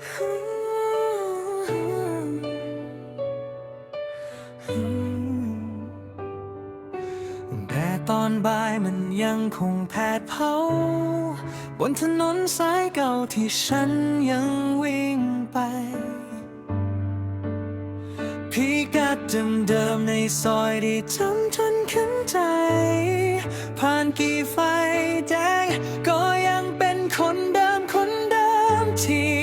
แต่ตอนบ่ายมันยังคงแผดเผา บนถนนสายเก่าที่ฉันยังวิ่งไป พิกัดเดิมๆในซอยที่จำจนขึ้นใจ ผ่านกี่ไฟแดงก็ยังเป็นคนเดิมคนเดิมที่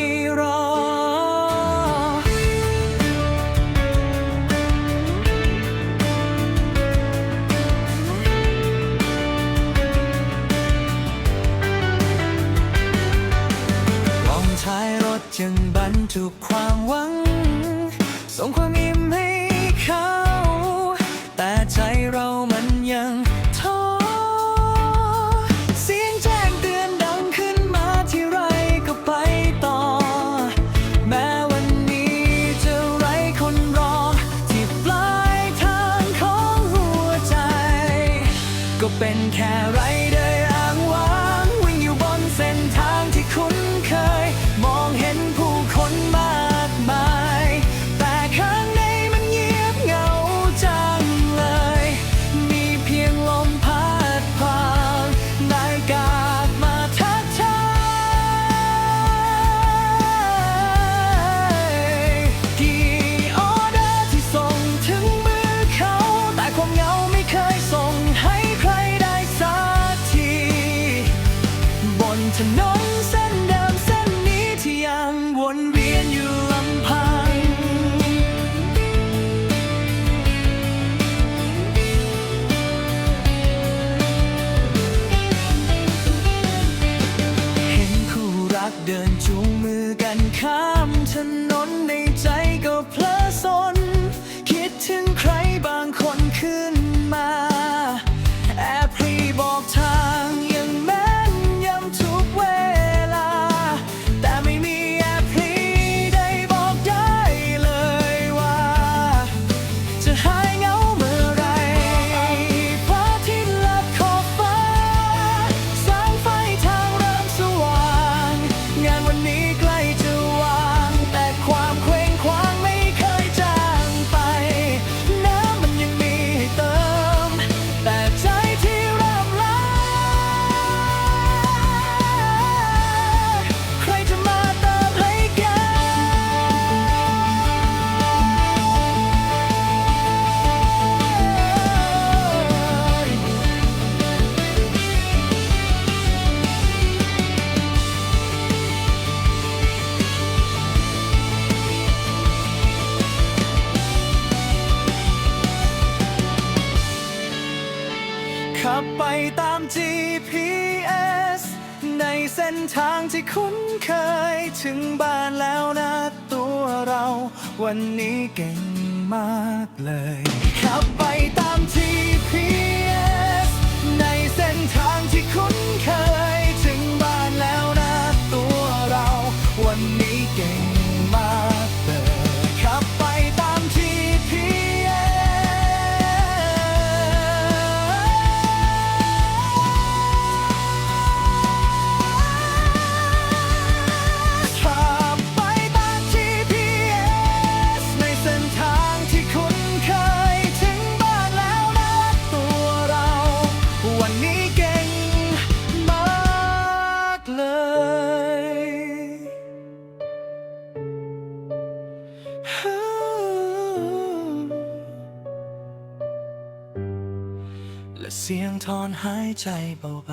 ายรถยังบรรจุความหวัง ส่งความอิ่มให้เขา แต่ใจเรามันยังท้อเสียงแจ้งเตือนดังขึ้นมาที่ไรก็ไปต่อ แม้วันนี้จะไร้คนรอ ที่ปลายทางของหัวใจ ก็เป็นแค่ไรเดอ นถนนเส้นเดิมเส้นนี้ที่ยังวนเวียนอยู่ลำพัง เห็นคู่รักเดินจูงมือกันข้ามถนนใน ตาม GPS ในเส้นทางที่คุ้นเคย ถึงบ้านแล้วนะตัวเรา วันนี้เก่งมากเลยขับไปตาม GPS ในเส้นทางที่คุ้นเคย และเสียงถอนหายใจเบาไป